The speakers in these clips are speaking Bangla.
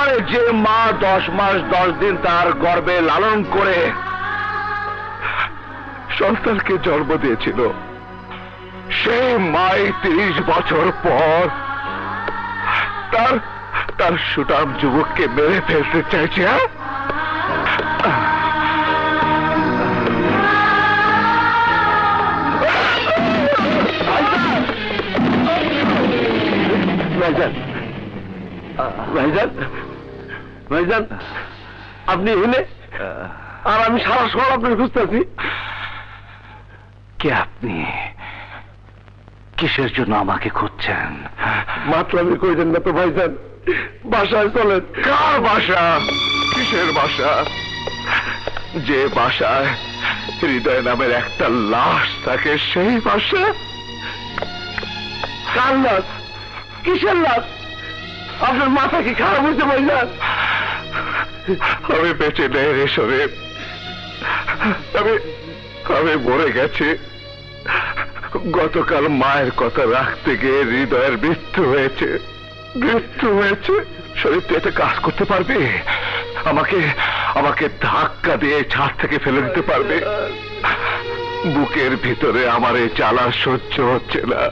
আরে যে মা দশ মাস দশ দিন তার গর্ভে লালন করে সন্তানকে জন্ম দিয়েছিল, সেই মাই তিরিশ বছর পর তার তার সুটাম যুবককে মেরে ফেলতে চাইছে হ্যাঁ? ভাইজান ভাইজান ভাইজান আপনি এলে আর আমি সারা শহর আপনার খুঁজতেছি কে আপনি? কিসের জন্য আমাকে খুঁজছেন? মাত্র আমি কইছেন না তো ভাইজান বাসায় চলেন। কার বাসা? কিসের বাসা? যে বাসায় হৃদয় নামের একটা লাশ থাকে সেই বাসা? কার লাশ? কিসের লাশ? আপনার মাথা কি খারাপ হয়েছে ভাইজান আমি বেঁচে নেই রে শরীফ আমি আমি মরে গেছি। গতকাল মায়ের কথা রাখতে গিয়ে হৃদয়ের মৃত্যু হয়েছে। মৃত্যু হয়েছে। শরীর তুই একটা কাজ করতে পারবি? আমাকে আমাকে ধাক্কা দিয়ে ছাদ থেকে ফেলে দিতে পারবে? বুকের ভিতরে আমার এই চালা সহ্য হচ্ছে না।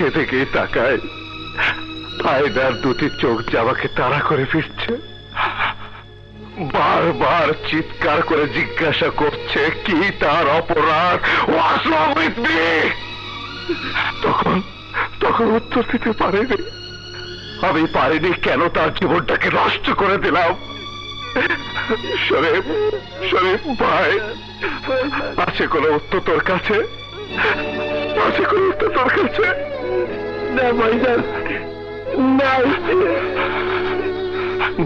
যেদিকে তাকায়। আয়নার দুটি চোখ যে আমাকে তাড়া করে ফিরছে। বারবার চিৎকার করে জিজ্ঞাসা করছে, কি তার অপরাধ? তখন তখন উত্তর দিতে পারিনি। আমি পারিনি কেন তার জীবনটাকে নষ্ট করে দিলাম? শরীফ শরীফ ভাই, আছে কোনো উত্তর তোর কাছে? আছে কোনো উত্তর তোর কাছে?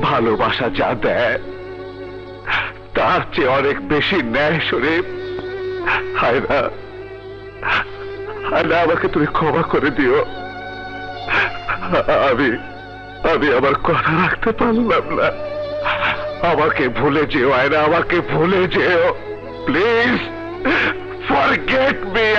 ভালোবাসা যা দেয়, তার চেয়ে অনেক বেশি ন্যায় হায়না হায়না আমাকে তুমি ক্ষমা করে দিও। আমি আমি আমার কথা রাখতে পারলাম না। আমাকে ভুলে যেও, আয়না, আমাকে ভুলে যেও। Please forget me